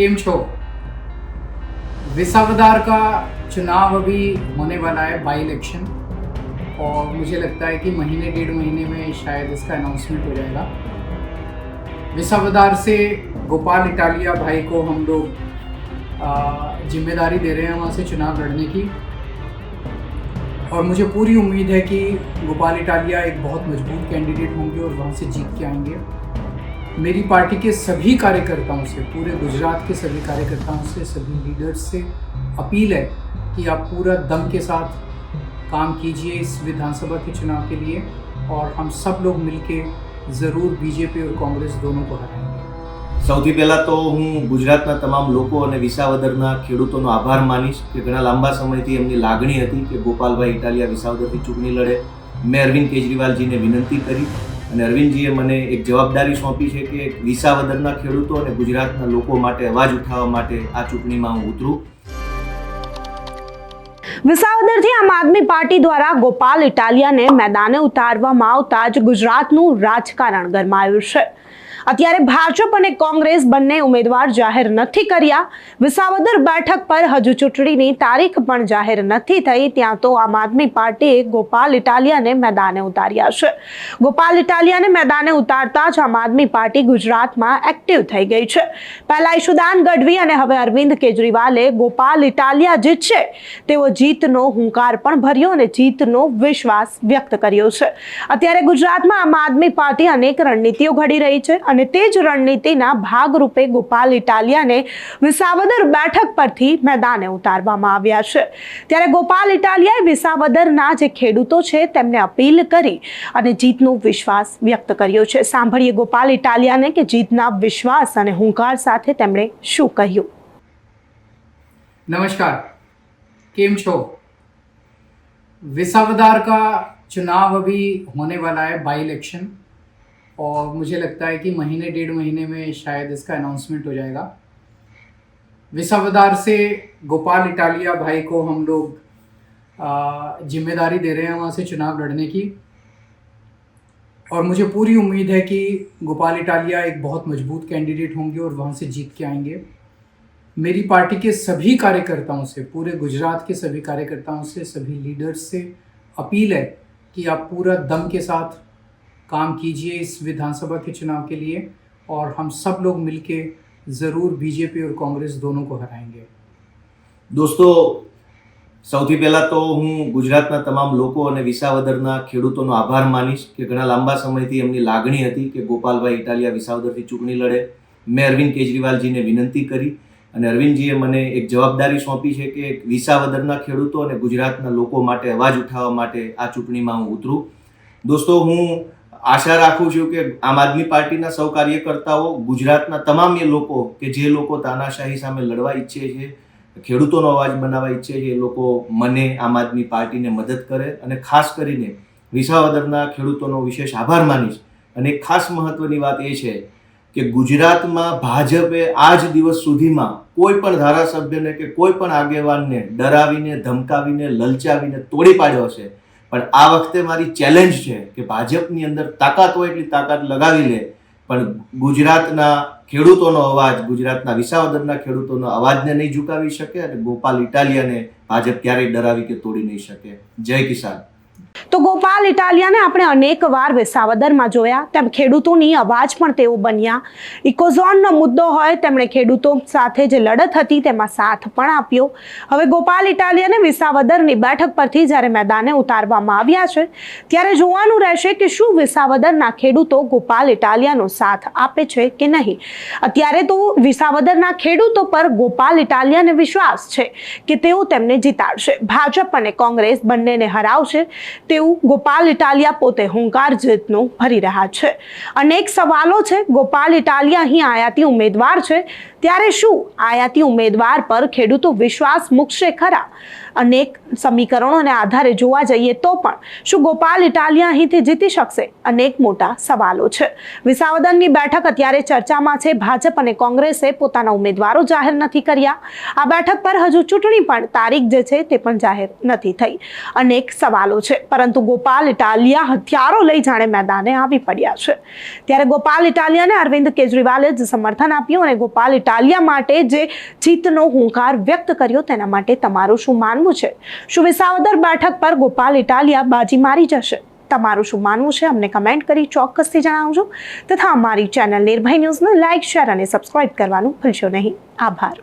केम छो? विसावदार का चुनाव अभी होने वाला है बाई इलेक्शन और मुझे लगता है कि महीने, डेढ़ महीने में शायद इसका अनाउंसमेंट हो जाएगा. विसावदार से गोपाल इटालिया भाई को हम लोग ज़िम्मेदारी दे रहे हैं वहाँ से चुनाव लड़ने की. और मुझे पूरी उम्मीद है कि गोपाल इटालिया एक बहुत मज़बूत कैंडिडेट होंगे और वहाँ से जीत के आएँगे. मेरी पार्टी के सभी कार्यकर्ताओं से पूरे गुजरात के सभी कार्यकर्ताओं से सभी लीडर्स से अपील है कि आप पूरा दम के साथ काम कीजिए इस विधानसभा के चुनाव के लिए और हम सब लोग मिलके ज़रूर बीजेपी और कांग्रेस दोनों को हराएंगे સૌથી પહેલાં તો હું ગુજરાતના તમામ લોકો અને વિસાવદરના ખેડૂતોનો આભાર માનીશ કે ઘણા લાંબા સમયથી એમની લાગણી હતી કે ગોપાલભાઈ ઇટાલિયા વિસાવદરથી ચૂંટણી લડે મેં અરવિંદ કેજરીવાલજીને વિનંતી કરી અને અરવિંદજીએ મને એક જવાબદારી સોંપી છે કે વિસાવદરના ખેડૂતો અને ગુજરાતના લોકો માટે અવાજ ઉઠાવવા માટે આ ચૂંટણીમાં હું ઉતરું. વિસાવદરથી આમ આદમી પાર્ટી દ્વારા ગોપાલ ઇટાલિયાને મેદાને ઉતારવામાં આવતા જ ગુજરાતનું રાજકારણ ગરમાયું છે. અત્યારે ભાજપ અને કોંગ્રેસ બંને ઉમેદવાર જાહેર નથી કર્યા. વિસાવદર બેઠક પર હજુ ચૂંટણીની તારીખ પણ જાહેર નથી થઈ. ત્યાં તો આમ આદમી પાર્ટીએ ગોપાલ ઇટાલિયાને મેદાને ઉતાર્યા છે. ગોપાલ ઇટાલિયાને મેદાને ઉતારતા જ આમ આદમી પાર્ટી ગુજરાતમાં એક્ટિવ થઈ ગઈ છે. પહેલા ઈશુદાન ગઢવી અને હવે અરવિંદ કેજરીવાલે ગોપાલ ઇટાલિયા જીતશે તેઓ જીતનો હુંકાર પણ ભર્યો અને જીતનો વિશ્વાસ વ્યક્ત કર્યો છે. અત્યારે ગુજરાતમાં આમ આદમી પાર્ટી અનેક રણનીતિઓ ઘડી રહી છે. અને તે જ રણનીતિના ભાગરૂપે ગોપાલ ઇટાલિયાને વિસાવદર બેઠક પરથી મેદાને ઉતારવામાં આવ્યા છે ત્યારે ગોપાલ ઇટાલિયાએ વિસાવદરના જે ખેડૂતો છે તેમને અપીલ કરી અને જીતનો વિશ્વાસ વ્યક્ત કર્યો છે સાંભળીએ ગોપાલ ઇટાલિયાને કે જીતના વિશ્વાસ અને હુંકાર સાથે તેમણે શું કહ્યું नमस्कार केम छो विसावदार का चुनाव अभी होने वाला है बाई इलेक्शन और मुझे लगता है कि महीने, डेढ़ महीने में शायद इसका अनाउंसमेंट हो जाएगा। विसावदार से गोपाल इटालिया भाई को हम लोग ज़िम्मेदारी दे रहे हैं वहाँ से चुनाव लड़ने की। और मुझे पूरी उम्मीद है कि गोपाल इटालिया एक बहुत मज़बूत कैंडिडेट होंगे और वहाँ से जीत के आएँगे। मेरी पार्टी के सभी कार्यकर्ताओं से, पूरे गुजरात के सभी कार्यकर्ताओं से, सभी लीडर्स से अपील है कि आप पूरा दम के साथ काम कीजिए इस विधानसभा के चुनाव के लिए और हम सब लोग मिलके ज़रूर बीजेपी और कांग्रेस दोनों को हराएंगे દોસ્તો સૌથી પહેલાં તો હું ગુજરાતના તમામ લોકો અને વિસાવદરના ખેડૂતોનો આભાર માનીશ કે ઘણા લાંબા સમયથી એમની લાગણી હતી કે ગોપાલભાઈ ઇટાલિયા વિસાવદરથી ચૂંટણી લડે મેં અરવિંદ કેજરીવાલજીને વિનંતી કરી અને અરવિંદજીએ મને એક જવાબદારી સોંપી છે કે વિસાવદરના ખેડૂતો અને ગુજરાતના લોકો માટે અવાજ ઉઠાવવા માટે આ ચૂંટણીમાં હું ઉતરું દોસ્તો હું આશા રાખું છું કે આમ આદમી પાર્ટીના સૌ કાર્યકર્તાઓ, ગુજરાતના તમામ એ લોકો કે જે લોકો તાનાશાહી સામે લડવા ઈચ્છે છે, ખેડૂતોનો અવાજ બનાવવા ઈચ્છે છે, એ લોકો મને આમ આદમી પાર્ટીને મદદ કરે અને ખાસ કરીને વિસાવદરના ખેડૂતોનો વિશેષ આભાર માનીશ. અને ખાસ મહત્વની વાત એ છે કે ગુજરાતમાં ભાજપે આ જ દિવસ સુધીમાં કોઈ પણ ધારાસભ્યને કે કોઈ પણ આગેવાનને ડરાવીને, ધમકાવીને, લલચાવીને તોડી પાડ્યો છે પણ આ વખતે મારી ચેલેન્જ છે કે ભાજપની અંદર તાકાત હોય એટલી તાકાત લગાવી લે. પણ ગુજરાતના ખેડૂતોનો અવાજ, ગુજરાતના વિસાવદરના ખેડૂતોનો અવાજને નહીં ઝુકાવી શકે અને ગોપાલ ઇટાલિયાને ભાજપ ક્યારેય ડરાવી કે તોડી નહીં શકે. જય કિસાન. તો ગોપાલ ઇટાલિયાને આપણે અનેક વાર વિસાવદરમાં જોયા. તેમ ખેડૂતોની અવાજ પણ તેઓ બન્યા. ઇકોઝોનનો મુદ્દો હોય તેમણે ખેડૂતો સાથે જે લડત હતી તેમાં સાથ પણ આપ્યો. હવે ગોપાલ ઇટાલિયાને વિસાવદરની બેઠક પરથી જ્યારે મેદાને ઉતારવામાં આવ્યા છે, ત્યારે જોવાનું રહેશે કે શું વિસાવદરના ખેડૂતો ગોપાલ ઇટાલિયાનો સાથ આપે છે કે નહીં. અત્યારે તો વિસાવદરના ખેડૂતો પર ગોપાલ ઇટાલિયાને વિશ્વાસ છે કે તેઓ તેમને જીતાડશે. ભાજપ અને કોંગ્રેસ બંનેને હરાવશે. તેવું ગોપાલ ઇટાલિયા પોતે હુંકાર જીતનો ભરી રહ્યા છે. અનેક સવાલો છે, ગોપાલ ઇટાલિયા અહીં આયાતી ઉમેદવાર છે, ત્યારે શું આયાતી ઉમેદવાર પર ખેડૂતો વિશ્વાસ મૂકશે ખરા? અનેક સમીકરણોને આધારે જોવા જઈએ તો પણ શું ગોપાલ ઇટાલિયા અહીંથી જીતી શકશે? અનેક મોટા સવાલો છે. વિસાવદનની બેઠક અત્યારે ચર્ચામાં છે. ભાજપ અને કોંગ્રેસે પોતાના ઉમેદવારો જાહેર નથી કર્યા. આ બેઠક પર હજુ ચૂંટણી પણ તારીખ જે છે તે પણ જાહેર નથી થઈ. અનેક સવાલો છે. પરંતુ ગોપાલ ઇટાલિયા હથિયારો લઈ જાણે મેદાને આવી પડ્યા છે. ત્યારે ગોપાલ ઇટાલિયાને અરવિંદ કેજરીવાલે જ સમર્થન આપ્યું અને ગોપાલ ઇટાલિયા માટે જે જીતનો હુંકાર વ્યક્ત કર્યો તેના માટે તમારું શું માનવું છે? શું વિસાવદર બેઠક પર ગોપાલ ઇટાલિયા બાજી મારી જશે. તમારું શું માનવું છે? અમને કમેન્ટ કરી ચોક્કસથી જણાવજો. તથા અમારી ચેનલ નિર્ભય ન્યૂઝને લાઇક શેર અને સબસ્ક્રાઇબ કરવાનું ભૂલશો નહીં. આભાર.